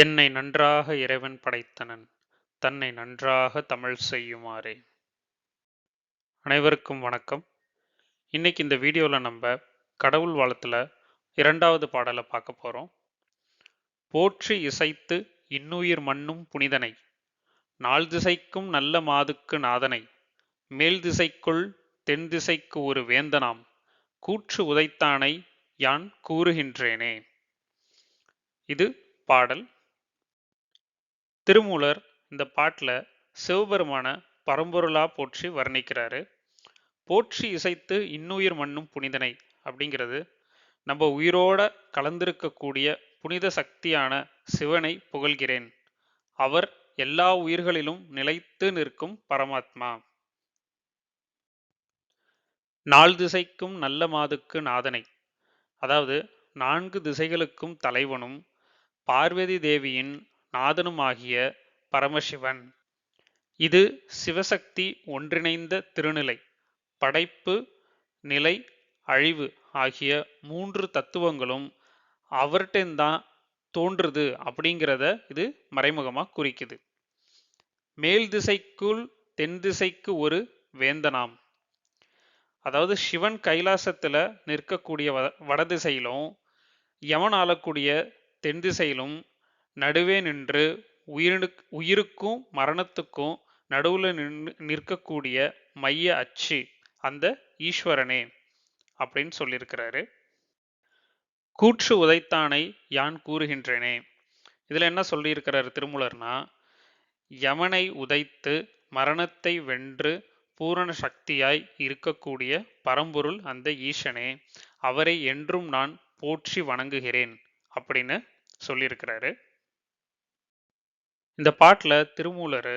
என்னை நன்றாக இறைவன் படைத்தனன் தன்னை நன்றாக தமிழ் செய்யுமாறே. அனைவருக்கும் வணக்கம். இன்னைக்கு இந்த வீடியோவில் நம்ம கடவுள் வாழ்த்துல இரண்டாவது பாடலை பார்க்க போறோம். போற்றி இசைத்து இன்னுயிர் மண்ணும் புனிதனை நாள் திசைக்கும் நல்ல மாதுக்கு நாதனை மேல் திசைக்குள் தென் திசைக்கு ஒரு வேந்தனாம் கூற்று உதைத்தானை யான் கூறுகின்றேனே. இது பாடல். திருமூலர் இந்த பாட்டில் சிவபெருமான பரம்பொருளா போற்றி வர்ணிக்கிறாரு. போற்றி இசைத்து இன்னுயிர் மண்ணும் புனிதனை அப்படிங்கிறது நம்ம உயிரோட கலந்திருக்கக்கூடிய புனித சக்தியான சிவனை புகழ்கிறேன். அவர் எல்லா உயிர்களிலும் நிலைத்து நிற்கும் பரமாத்மா. நாள் திசைக்கும் நல்ல மாதுக்கு நாதனை. அதாவது நான்கு திசைகளுக்கும் தலைவனும் பார்வதி தேவியின் நாதனுமாகிய பரமசிவன். இது சிவசக்தி ஒன்றிணைந்த திருநிலை படைப்பு நிலை அழிவு ஆகிய மூன்று தத்துவங்களும் அவர்கிட்டந்தான் தோன்றுது அப்படிங்கிறத இது மறைமுகமாக குறிக்குது. மேல் திசைக்குள் தென் திசைக்கு ஒரு வேந்தனாம். அதாவது சிவன் கைலாசத்துல நிற்கக்கூடிய வ வடதிசையிலும் யமன் ஆளக்கூடிய தென் திசையிலும் நடுவே நின்று உயிரு உயிருக்கும் மரணத்துக்கும் நடுவுல நின்று நிற்கக்கூடிய மைய அச்சு அந்த ஈஸ்வரனே அப்படின்னு சொல்லியிருக்கிறாரு. கூற்று உதைத்தானை யான் கூறுகின்றேனே. இதுல என்ன சொல்லியிருக்கிறாரு திருமூலர்னா யமனை உதைத்து மரணத்தை வென்று பூரண சக்தியாய் இருக்கக்கூடிய பரம்பொருள் அந்த ஈசனே அவரை என்றும் நான் போற்றி வணங்குகிறேன் அப்படின்னு சொல்லியிருக்கிறாரு. இந்த பாட்டில் திருமூலர்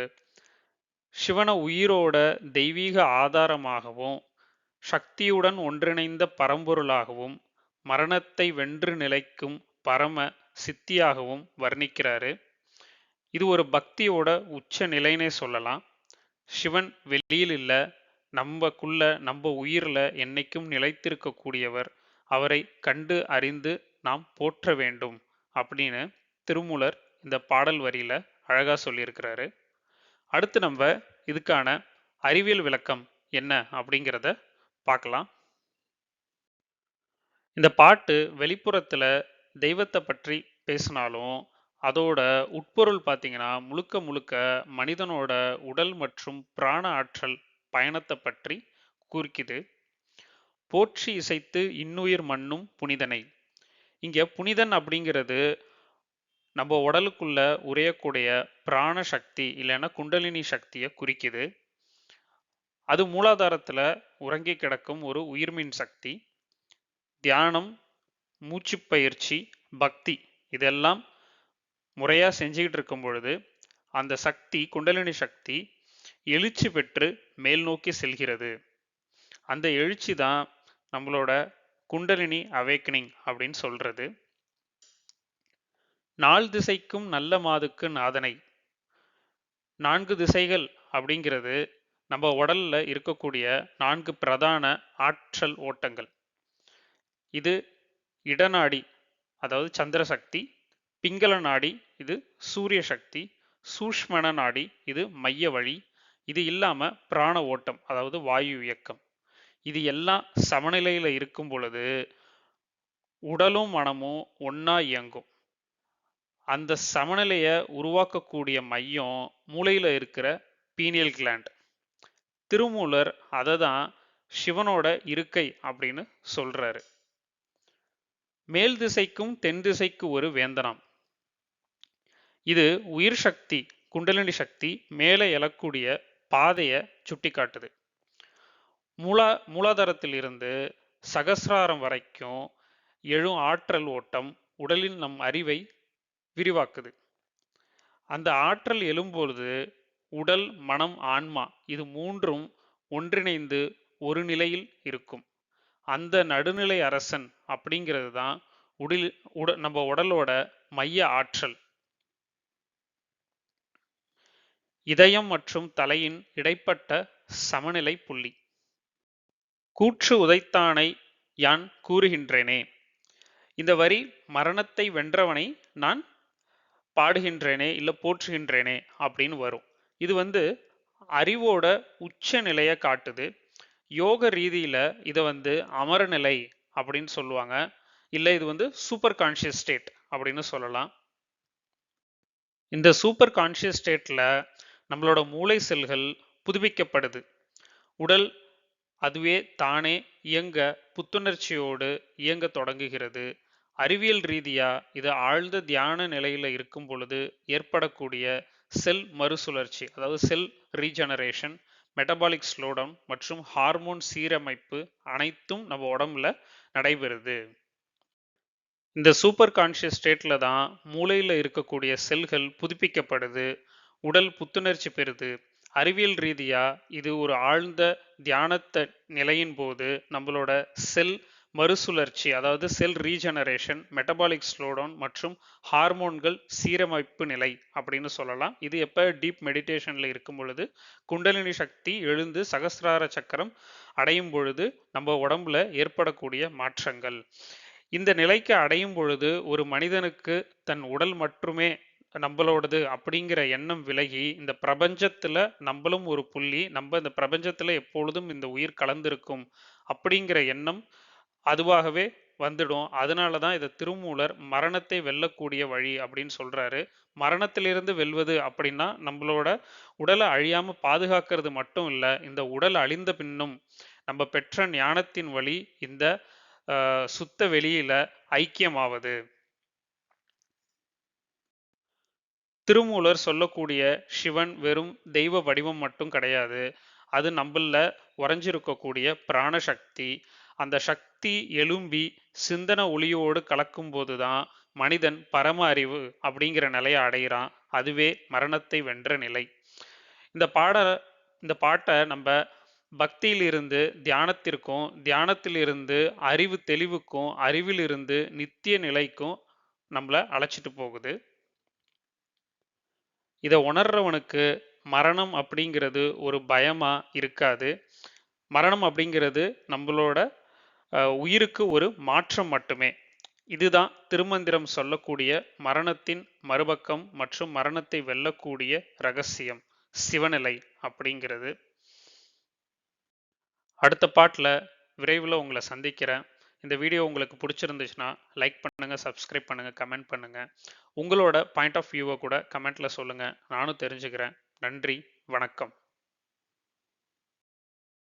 சிவன உயிரோட தெய்வீக ஆதாரமாகவும் சக்தியுடன் ஒன்றிணைந்த பரம்பொருளாகவும் மரணத்தை வென்று நிலைக்கும் பரம சித்தியாகவும் வர்ணிக்கிறாரு. இது ஒரு பக்தியோட உச்ச நிலைனே சொல்லலாம். சிவன் வெளியில் இல்லை நம்மக்குள்ள நம்ம உயிரில் என்னைக்கும் நிலைத்திருக்கக்கூடியவர். அவரை கண்டு அறிந்து நாம் போற்ற வேண்டும் அப்படின்னு திருமூலர் இந்த பாடல் வரியில அழகா சொல்லியிருக்கிறாரு. அடுத்து நம்ம இதுக்கான அறிவியல் விளக்கம் என்ன அப்படிங்கிறத பார்க்கலாம். இந்த பாட்டு வெளிப்புறத்துல தெய்வத்தை பற்றி பேசினாலும் அதோட உட்பொருள் பார்த்தீங்கன்னா முழுக்க முழுக்க மனிதனோட உடல் மற்றும் பிராண ஆற்றல் பயணத்தை பற்றி குறிக்குது. போற்றி இசைத்து இன்னுயிர் மண்ணும் புனிதனை. இங்க புனிதன் அப்படிங்கிறது நம்ம உடலுக்குள்ள உரையக்கூடிய பிராண சக்தி இல்லைன்னா குண்டலினி சக்தியை குறிக்குது. அது மூலாதாரத்துல உறங்கி கிடக்கும் ஒரு உயிர்மின் சக்தி. தியானம் மூச்சு பயிற்சி பக்தி இதெல்லாம் முறையா செஞ்சுக்கிட்டு இருக்கும் பொழுது அந்த சக்தி குண்டலினி சக்தி எழுச்சி பெற்று மேல் நோக்கி செல்கிறது. அந்த எழுச்சி தான் நம்மளோட குண்டலினி அவேக்கனிங் அப்படின்னு சொல்றது. நாலு திசைக்கும் நல்ல மாதுக்கு நாதனை. நான்கு திசைகள் அப்படிங்கிறது நம்ம உடல்ல இருக்கக்கூடிய நான்கு பிரதான ஆற்றல் ஓட்டங்கள். இது இடநாடி அதாவது சந்திர சக்தி பிங்கள நாடி இது சூரிய சக்தி சூஷ்மண நாடி இது மைய வழி இது இல்லாம பிராண ஓட்டம் அதாவது வாயு இயக்கம். இது எல்லாம் சமநிலையில இருக்கும் பொழுது உடலும் மனமும் ஒன்னா இயங்கும். அந்த சமநிலையை உருவாக்கக்கூடிய மையம் மூளையில் இருக்கிற பீனியல் கிளாண்ட் திருமூலர் அதை தான் சிவனோட இருக்கை அப்படின்னு சொல்றாரு. மேல் திசைக்கும் தென் திசைக்கு ஒரு வேந்தனம். இது உயிர் சக்தி குண்டலினி சக்தி மேலே எழக்கூடிய பாதையை சுட்டி காட்டுது மூலா மூலாதாரத்திலிருந்து சகசிராரம் வரைக்கும் எழும் ஆற்றல் ஓட்டம் உடலின் நம் அறிவை விரிவாக்குது. அந்த ஆற்றல் எழும்பொழுது உடல் மனம் ஆன்மா இது மூன்றும் ஒன்றிணைந்து ஒரு நிலையில் இருக்கும். அந்த நடுநிலை அரசன் அப்படிங்கிறது தான் உடல் உட நம்ம உடலோட மைய ஆற்றல். இதயம் மற்றும் தலையின் இடைப்பட்ட சமநிலை புள்ளி. கூற்று உதைத்தானை யான் கூறுகின்றேனே. இந்த வரி மரணத்தை வென்றவனை நான் பாடுகின்றேனே இல்லை போற்றுகின்றேனே அப்படின்னு வரும். இது வந்து அறிவோட உச்ச நிலையை காட்டுது. யோக ரீதியில் இதை வந்து அமரநிலை அப்படின்னு சொல்லுவாங்க. இல்லை இது வந்து சூப்பர் கான்ஷியஸ் ஸ்டேட் அப்படின்னு சொல்லலாம். இந்த சூப்பர் கான்ஷியஸ் ஸ்டேட்டில் நம்மளோட மூளை செல்கள் புதுப்பிக்கப்படுது. உடல் அதுவே தானே இயங்க புத்துணர்ச்சியோடு இயங்க தொடங்குகிறது. அறிவியல் ரீதியா இது ஆழ்ந்த தியான நிலையில இருக்கும் பொழுது ஏற்படக்கூடிய செல் மறுசுழற்சி அதாவது செல் ரீஜெனரேஷன் மெட்டபாலிக் ஸ்லோடவுன் மற்றும் ஹார்மோன் சீரமைப்பு அனைத்தும் நம்ம உடம்புல நடைபெறுது. இந்த சூப்பர் கான்ஷியஸ் ஸ்டேட்ல தான் மூளையில் இருக்கக்கூடிய செல்கள் புதுப்பிக்கப்படுது உடல் புத்துணர்ச்சி பெறுது. அறிவியல் ரீதியா இது ஒரு ஆழ்ந்த தியானத்த நிலையின் போது நம்மளோட செல் மறுசுழற்சி அதாவது செல் ரீஜெனரேஷன் மெட்டபாலிக் ஸ்லோடவுன் மற்றும் ஹார்மோன்கள் சீரமைப்பு நிலை அப்படின்னு சொல்லலாம். இது எப்போ டீப் மெடிடேஷனில் இருக்கும் பொழுது குண்டலினி சக்தி எழுந்து சகசிரார சக்கரம் அடையும் பொழுது நம்ம உடம்புல ஏற்படக்கூடிய மாற்றங்கள். இந்த நிலைக்கு அடையும் பொழுது ஒரு மனிதனுக்கு தன் உடல் மட்டுமே நம்மளோடது அப்படிங்கிற எண்ணம் விலகி இந்த பிரபஞ்சத்துல நம்மளும் ஒரு புள்ளி நம்ம இந்த பிரபஞ்சத்துல எப்பொழுதும் இந்த உயிர் கலந்திருக்கும் அப்படிங்கிற எண்ணம் அதுவாகவே வந்துடும். அதனால தான் இதை திருமூலர் மரணத்தை வெல்லக்கூடிய வழி அப்படின்னு சொல்றாரு. மரணத்திலிருந்து வெல்வது அப்படின்னா நம்மளோட உடலை அழியாம பாதுகாக்கிறது மட்டும் இல்லை இந்த உடல் அழிந்த பின்னும் நம்ம பெற்ற ஞானத்தின் வழி இந்த சுத்த வெளியில ஐக்கியமாவது. திருமூலர் சொல்லக்கூடிய சிவன் வெறும் தெய்வ வடிவம் மட்டும் கிடையாது. அது நம்மள உறைஞ்சிருக்கக்கூடிய பிராணசக்தி அந்த சக்தி எழும்பி சிந்தன ஒளியோடு கலக்கும் போதுதான் மனிதன் பரம அறிவு அப்படிங்கிற நிலையை அடைகிறான் அதுவே மரணத்தை வென்ற நிலை. இந்த பாட இந்த பாட்டை நம்ம பக்தியிலிருந்து தியானத்திற்கும் தியானத்திலிருந்து அறிவு தெளிவுக்கும் அறிவிலிருந்து நித்திய நிலைக்கும் நம்மளை அழைச்சிட்டு போகுது. இதை உணர்றவனுக்கு மரணம் அப்படிங்கிறது ஒரு பயமா இருக்காது. மரணம் அப்படிங்கிறது நம்மளோட உயிருக்கு ஒரு மாற்றம் மட்டுமே. இதுதான் திருமந்திரம் சொல்லக்கூடிய மரணத்தின் மறுபக்கம் மற்றும் மரணத்தை வெல்லக்கூடிய ரகசியம் சிவநிலை அப்படிங்கிறது. அடுத்த பாட்டில் விரைவில் உங்களை சந்திக்கிறேன். இந்த வீடியோ உங்களுக்கு பிடிச்சிருந்துச்சுன்னா லைக் பண்ணுங்கள் சப்ஸ்கிரைப் பண்ணுங்கள் கமெண்ட் பண்ணுங்கள் உங்களோட பாயிண்ட் ஆஃப் வியூவை கூட கமெண்ட்டில் சொல்லுங்கள் நானும் தெரிஞ்சுக்கிறேன். நன்றி வணக்கம்.